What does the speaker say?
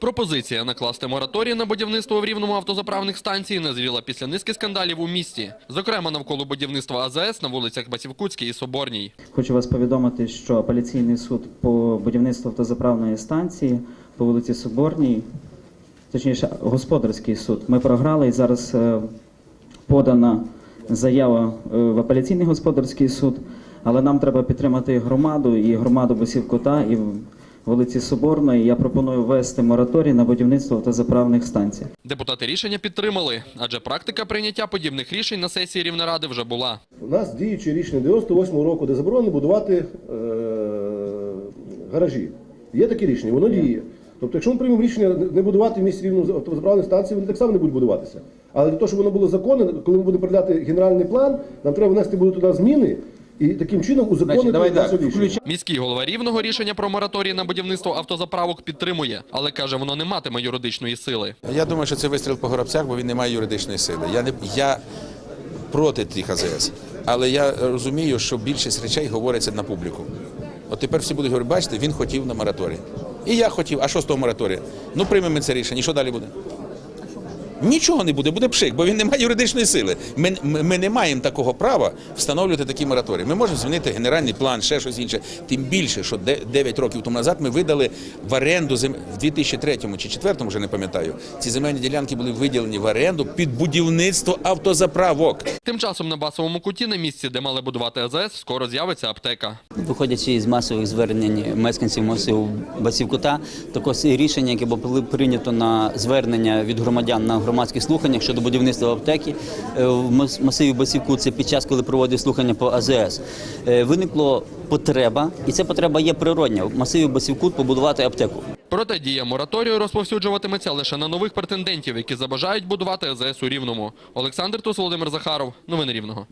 Пропозиція накласти мораторій на будівництво в рівному автозаправних станцій назріла після низки скандалів у місті, зокрема навколо будівництва АЗС на вулицях Басівкутській і Соборній. Хочу вас повідомити, що апеляційний суд по будівництву автозаправної станції по вулиці Соборній, точніше, господарський суд, ми програли. І зараз е, подана заява е, в апеляційний господарський суд, але нам треба підтримати громаду і громаду Босівкута і вулиці Соборної. Я пропоную ввести мораторій на будівництво автозаправних станцій. Депутати рішення підтримали, адже практика прийняття подібних рішень на сесії Рівнеради вже була. У нас діюче рішення 98-го року, де заборонено будувати е, гаражі. Є таке рішення, воно діє. Тобто, якщо ми приймемо рішення не будувати в місті рівно автозаправних станцій, вони так само не будуть будуватися. Але для того, щоб воно було законне, коли ми будемо передати генеральний план, нам треба внести туди зміни і таким чином узаконити давай так, рішення. Міський голова Рівного рішення про мораторій на будівництво автозаправок підтримує, але каже, воно не матиме юридичної сили. Я думаю, що це вистріл по горобцях, бо він не має юридичної сили. Я не я проти тих АЗС, але я розумію, що більшість речей говориться на публіку. От тепер всі будуть говорити, бачите, він хотів на мораторій. І я хотів. А що з того мораторія? Ну приймемо це рішення. І що далі буде? Нічого не буде, буде пшик, бо він не має юридичної сили. Ми, ми, ми не маємо такого права встановлювати такі мораторії. Ми можемо змінити генеральний план, ще щось інше. Тим більше, що 9 років тому назад ми видали в оренду зем... в 2003 чи 2004, вже не пам'ятаю. Ці земельні ділянки були виділені в оренду під будівництво автозаправок. Тим часом на басовому куті на місці, де мали будувати АЗС, скоро з'явиться аптека. Виходячи з масових звернень мешканців масиву Басівкута, також рішення, яке було прийнято на звернення від громадян на громадських слуханнях щодо будівництва аптеки е, в мас- масиві басівку. це під час, коли проводив слухання по АЗС, виникло виникла потреба, і ця потреба є природня в масиві басівку побудувати аптеку. Проте дія мораторію розповсюджуватиметься лише на нових претендентів, які забажають будувати АЗС у Рівному. Олександр Тус, Володимир Захаров. Новини Рівного.